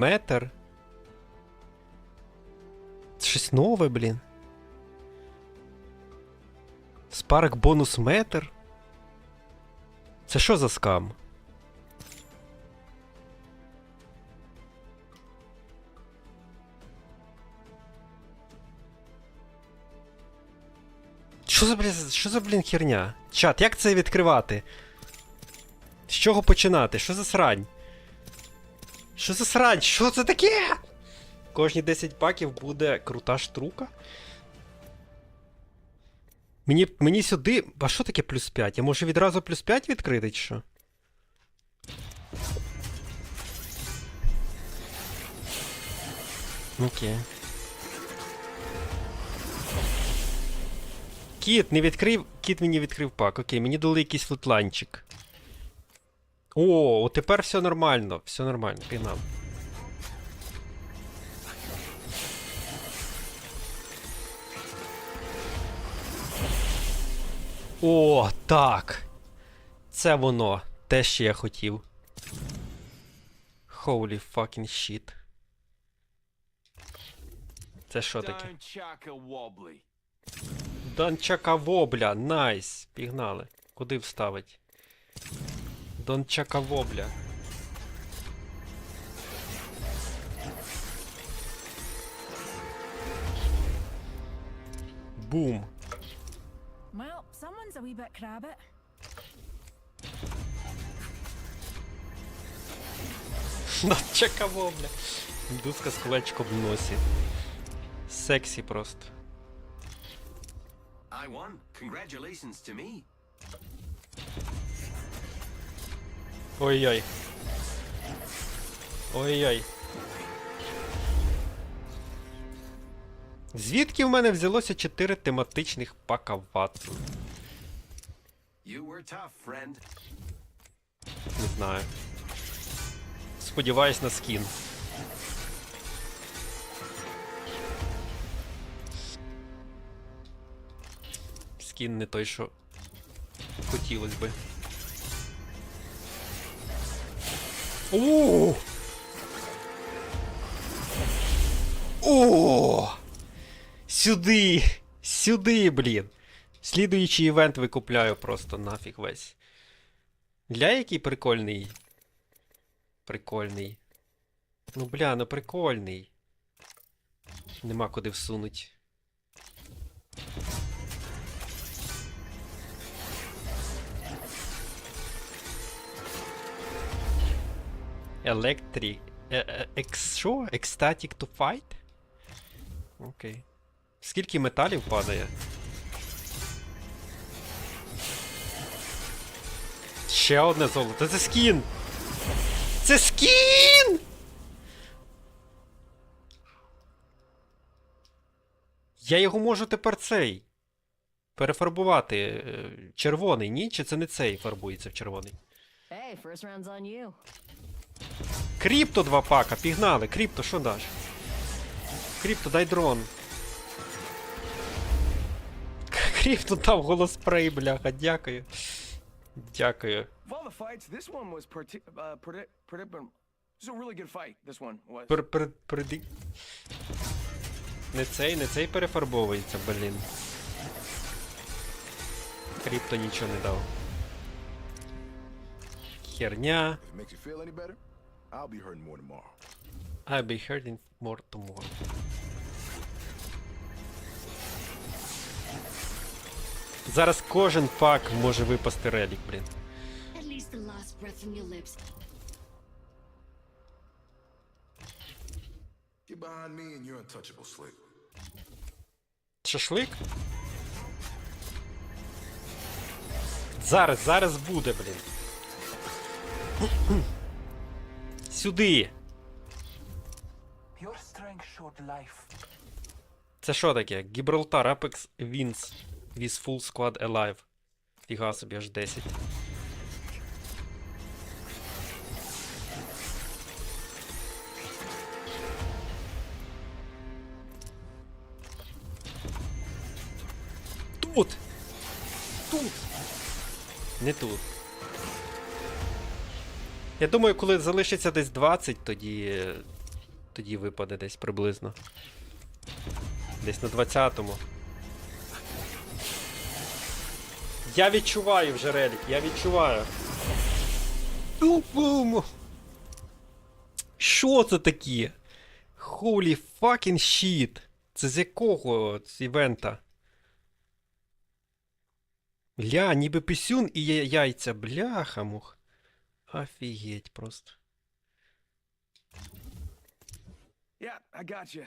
Метр. Щось нове, блін. Спарк бонус метр. Це що за скам? Що за, блін, що за, блін, херня? Чат, як це відкривати? З чого починати? Що за срань? Що за срань? Що це таке? Кожні 10 паків буде крута штрука. Мені, мені сюди. А що таке плюс 5? Я можу відразу плюс 5 відкрити, чи що? Окей. Кіт, не відкрив. Кіт мені відкрив пак. Окей, мені дали якийсь футланчик. О, тепер все нормально. Все нормально, пігнав. О, так. Це воно. Те, що я хотів. Holy fucking shit. Це що таке? Дончака вобля, найс. Пігнали. Куди вставить? Дончака вобля. Бум. Well, someone's a wee bit crabbit. Дончака вобля. Індуска з колечком в носі. Сексі просто. I won. Congratulations to me. Ой-ой. Ой-ой. Звідки в мене взялося 4 тематичних пака friend. Не знаю. Сподіваюсь на скін. Скін не той, що хотілось би. О! О! Сюди! Сюди, блін! Слідуючий івент викупляю просто нафіг весь. Гля, який прикольний. Прикольний. Ну бля, ну прикольний. Нема куди всунуть. Electric. Е, е, що? Ecstatic to fight? Окей. Скільки металів падає? Ще одне золото. Це скін! Це скін! Я його можу тепер цей. Перефарбувати. е, Червоний, ні? Чи це не цей фарбується в червоний? Hey, first round's on you. Кріпто два пака, пігнали. Кріпто, що даш? Кріпто, дай дрон. Кріпто дав голоспрей, бляха, дякую. Дякую. Не цей, не цей перефарбовується, блін. Кріпто нічого не дав. Херня. I'll be hurting more tomorrow. I'll be hurting more tomorrow. Зараз кожен пак може випасти релік, блін. At least the last breath from your lips Get behind me and you're untouchable, Slick. Шашлик? Зараз, зараз буде, блін. Сюди. Це що таке? Gibraltar Apex wins with full squad alive. Фіга собі аж 10. Тут! Тут! Не тут. Я думаю, коли залишиться десь 20, тоді тоді випаде десь приблизно. Десь на 20-му. Я відчуваю вже релік, я відчуваю. Бум-бум! Що це таке? Holy fucking shit! Це з якого з івента? Ля, ніби пісюн і яйця, бляха мух. Офігеть просто. Yeah, I got you.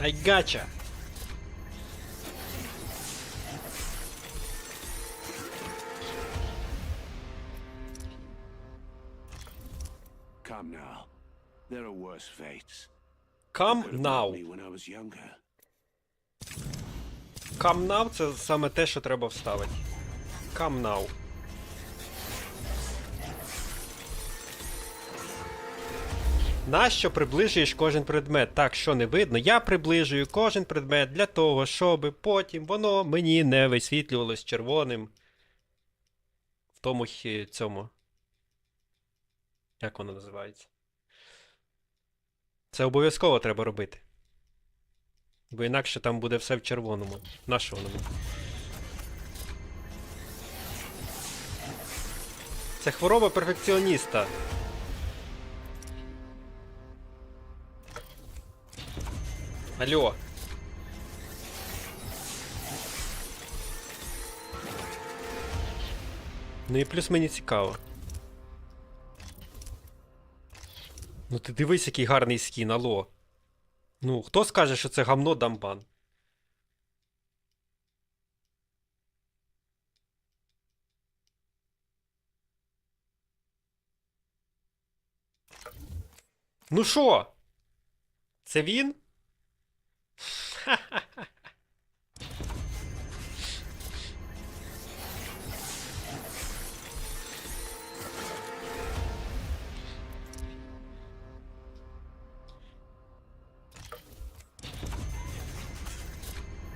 I gotcha! Come now. There are worse fates. Come Could have now. got me when I was younger. Come now це саме те, що треба вставити. Come now. Нащо приближуєш кожен предмет? Так, що не видно? Я приближую кожен предмет для того, щоб потім воно мені не висвітлювалось червоним. В тому цьому. Як воно називається? Це обов'язково треба робити. Бо інакше там буде все в червоному. На що воно мені? Це хвороба перфекціоніста. Алло. Ну і плюс мені цікаво. Ну ти дивись, який гарний скін, алло. Ну, хто скаже, що це гамно дамбан? Ну що? Це він?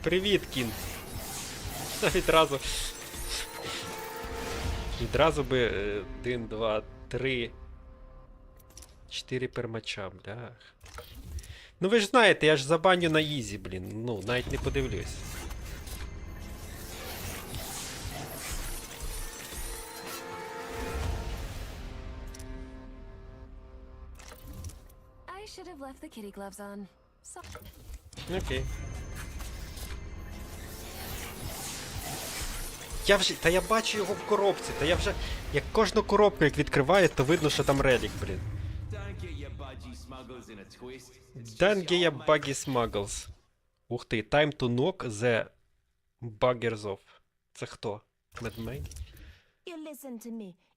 Привіт, кін. Відразу. Відразу би е, один, два, три. Чотири пермача, блях. Ну ви ж знаєте, я ж забаню на ізі, блін. Ну, навіть не подивлюсь. Окей. Я вже. Та я бачу його в коробці, та я вже. Як кожну коробку як відкриваю, то видно, що там релік, блін. Your buggy smuggles. Ух ти, time to knock the buggers off. Це хто? Медмей?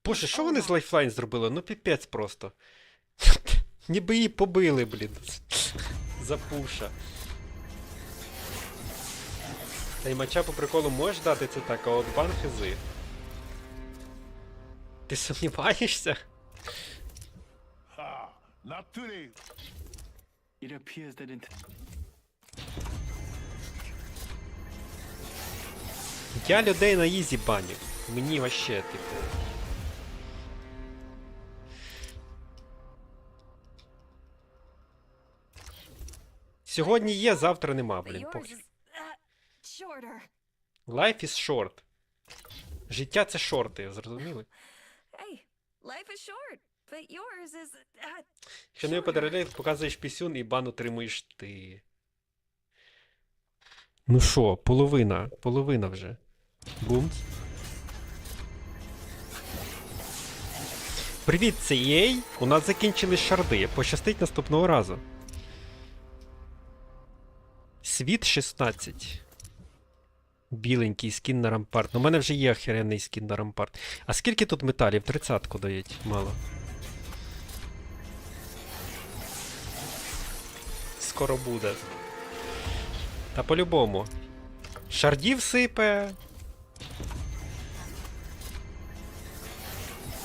Боже, що вони з лайфлайн зробили? Ну піпець просто. Ніби її побили, блін. За пуша. Та й мача по приколу можеш дати це так, а от бан хизи. Ти сумніваєшся? Not today. It appears that it. Я людей на ізі баню. Мені вообще, типу. Сьогодні є, завтра нема, блін. uh. Life is short. Життя це шорти, зрозуміли? Hey, life is short, but yours is uh, Якщо не випаде показуєш пісюн і бан отримуєш ти. Ну що, половина, половина вже. Бумц. Привіт, це EA. У нас закінчились шарди. Пощастить наступного разу. Світ 16. Біленький скін на рампарт. Ну, у мене вже є охеренний скін на рампарт. А скільки тут металів? Тридцятку дають, мало. Скоро буде. Та по-любому. Шардів сипе.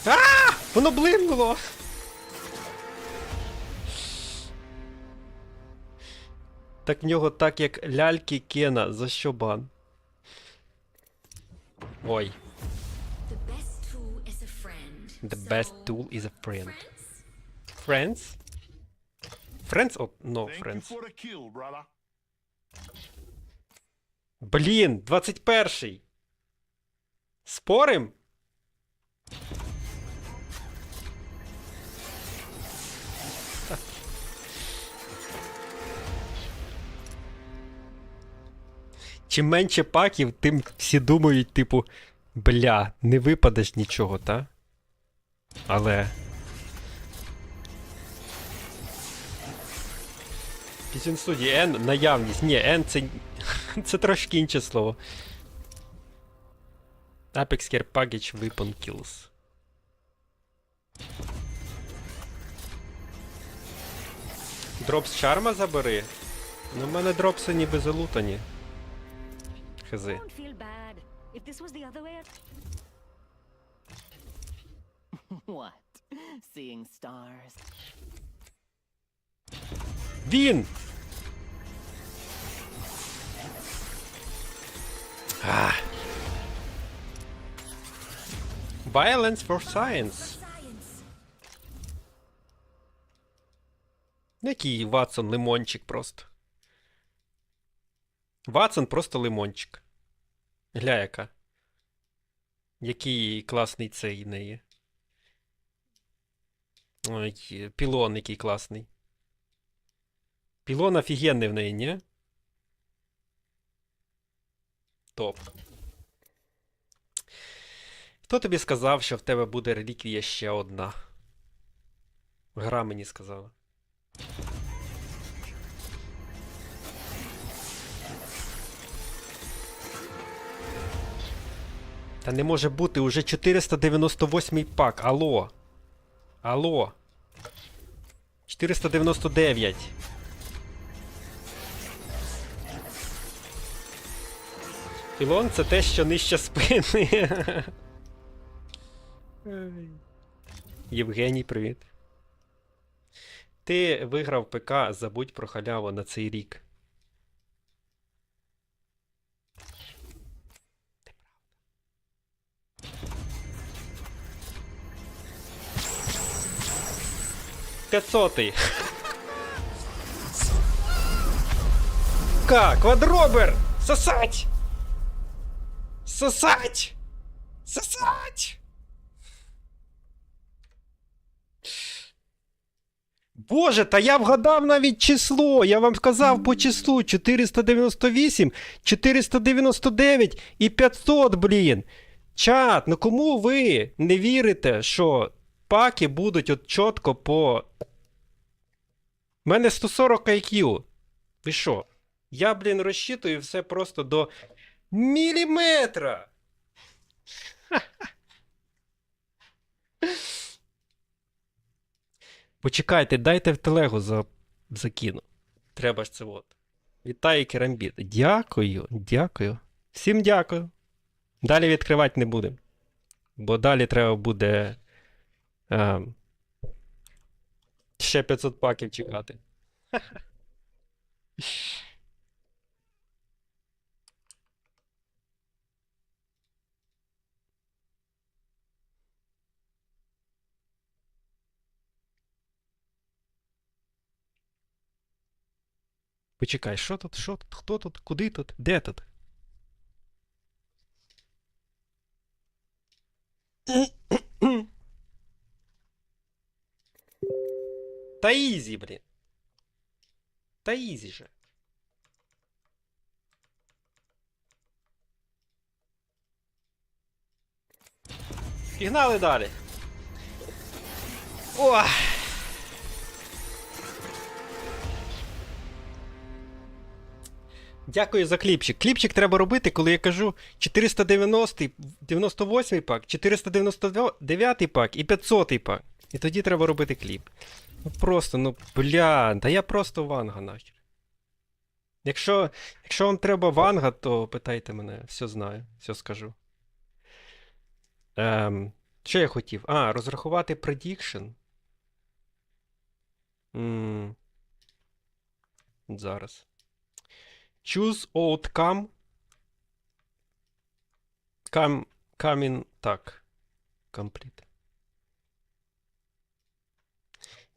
А! Воно блимнуло! Так в нього так як ляльки Кена. За що бан? Ой. The best tool is a friend. Friends? Friends? О, no friends. Блін, 21-й. Спорим? Чим менше паків, тим всі думають, типу, бля, не випадеш нічого, та? Але. Після студії N наявність. Ні, N це. Це трошки інше слово. Apex Care Package Weapon Kills. Дропс чарма забери. Ну, в мене дропси ніби залутані. Хзи. What? Seeing stars. Він! А. Violence for science. Який Ватсон лимончик просто. Ватсон просто лимончик. Гля яка. Який класний цей неї. Ой, пілон який класний. Пілон офігенний в неї, ні? Топ. Хто тобі сказав, що в тебе буде реліквія ще одна? Гра мені сказала. Та не може бути уже 498 пак. Алло. Алло. 499. Пілон це те, що нижче спини. Євгеній, привіт. Ти виграв ПК, забудь про халяву на цей рік. П'ятсотий. Ка, квадробер! Сосать! Сосать! Сосать! Боже, та я вгадав навіть число. Я вам сказав по числу 498, 499 і 500, блін. Чат, ну кому ви не вірите, що паки будуть от чітко по. У мене 140 IQ. Ви що? Я, блін, розчитую все просто до міліметра. Почекайте, дайте в телегу за... закину. Треба ж це от. Вітаю, керамбіт. Дякую, дякую. Всім дякую. Далі відкривати не будемо. Бо далі треба буде. ем, ще 500 паків чекати. Почекай, що тут? Що тут? Хто тут? Куди тут? Де тут? Та ізі, блін. Та ізі же. Пігнали далі. О! Дякую за кліпчик. Кліпчик треба робити, коли я кажу 490, 98 пак, 499 пак і 500 пак. І тоді треба робити кліп. Ну просто, ну бля, та я просто ванга нахер. Якщо, якщо вам треба ванга, то питайте мене, все знаю, все скажу. Ем, що я хотів? А, розрахувати. М, Зараз. Choose outcome. Come, coming, так. Complete.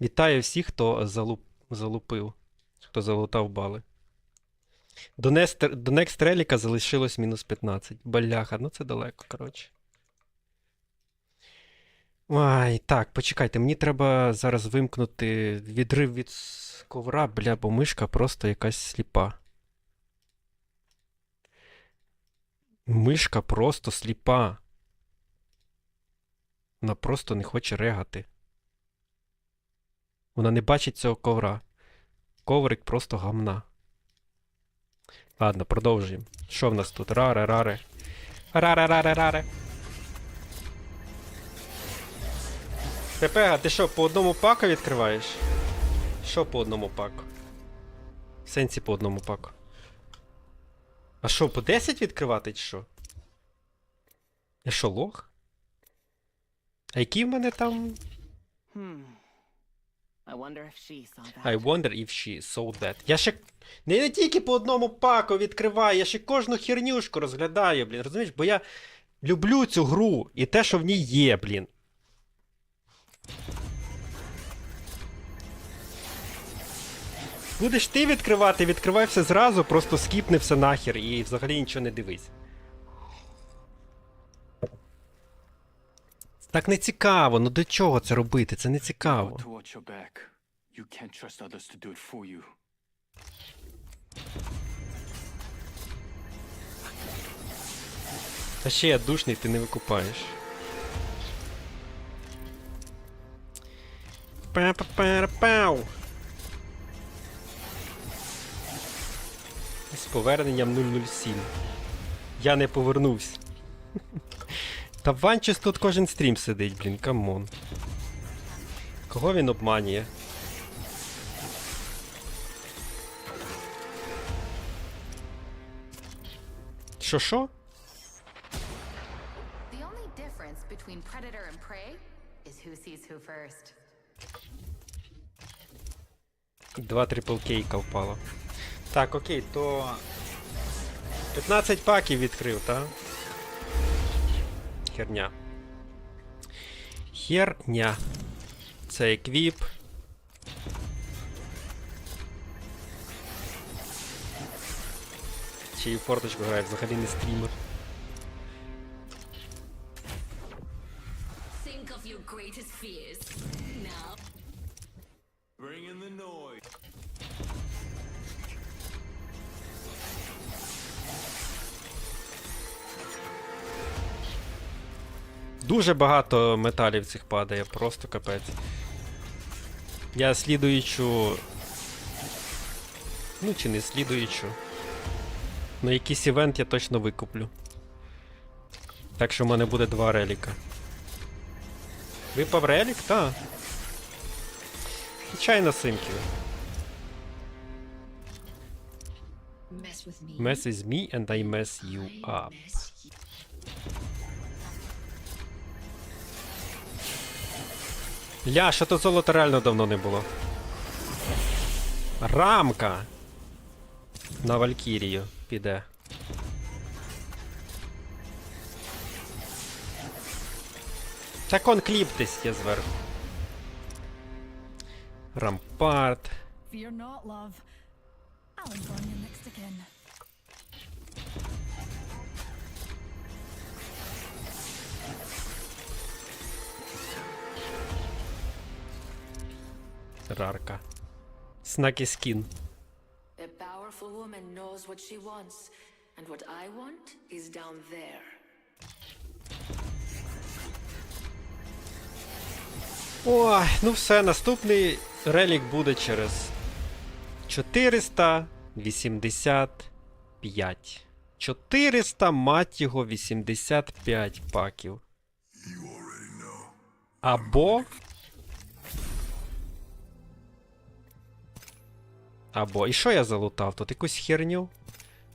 Вітаю всіх, хто залуп, залупив. Хто залутав бали. До Next, Relic залишилось мінус 15. Бляха, ну це далеко, коротше. Ай, так, почекайте, мені треба зараз вимкнути відрив від ковра, бля, бо мишка просто якась сліпа. Мишка просто сліпа. Вона просто не хоче регати. Вона не бачить цього ковра. Коврик просто гамна. Ладно, продовжуємо. Що в нас тут? Раре, раре. Раре, раре, раре. Пепега, ти що, по одному паку відкриваєш? Що по одному паку? В сенсі по одному паку. А що, по 10 відкривати чи що? Я що, лох? А які в мене там. I wonder if she saw that. I wonder if she saw that. Я ще. Не, не тільки по одному паку відкриваю, я ще кожну хернюшку розглядаю, блін. Розумієш? Бо я люблю цю гру і те, що в ній є, блін. Будеш ти відкривати, відкривай все зразу, просто скіпни все нахер і взагалі нічого не дивись. Так не цікаво, ну до чого це робити? Це не цікаво. Та ще я душний, ти не викупаєш. Па-па-па-пау. З поверненням 007. Я не повернувся. Та Ванчес тут кожен стрім сидить, блін, камон. Кого він обманює? Що що? The only difference between predator and prey is who sees who first. Два трипл кейка впало. Так, окей, то. 15 паків відкрив, так? Херня. Херня. Це еквіп. Чи форточку грає, взагалі не стрімер. Дуже багато металів цих падає, просто капець. Я слідуючу. Ну, чи не слідуючу. На якийсь івент я точно викуплю. Так що в мене буде два реліка. Випав релік? Та. Звичайно, симків. Mess with me. And I mess you up. Ля, що то золото реально давно не було. Рамка! На Валькірію піде. Так он кліп десь є зверху. Рампарт. Fear not, love. I'll inform you next again. Рарка. Снаки скін. A powerful woman knows what she wants, and what I want is down there. Ой, ну все, наступний релік буде через 485. 400, мать його, 85 паків. Або. Або. І що я залутав? Тут якусь херню?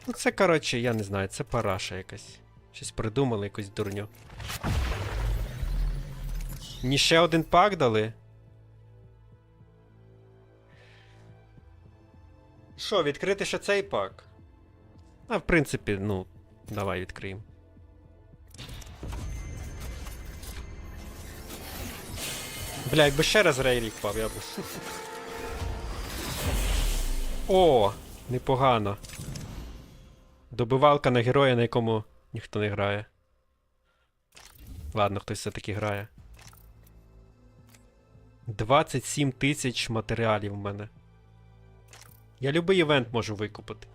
Ну це, коротше, я не знаю, це параша якась. Щось придумали, якусь дурню. Мені ще один пак дали. Що, відкрити ще цей пак? А, в принципі, ну, давай відкриємо. Бля, якби ще раз рейлік впав, я б. О! Непогано. Добивалка на героя, на якому ніхто не грає. Ладно, хтось все-таки грає. 27 тисяч матеріалів в мене. Я любий івент можу викупити.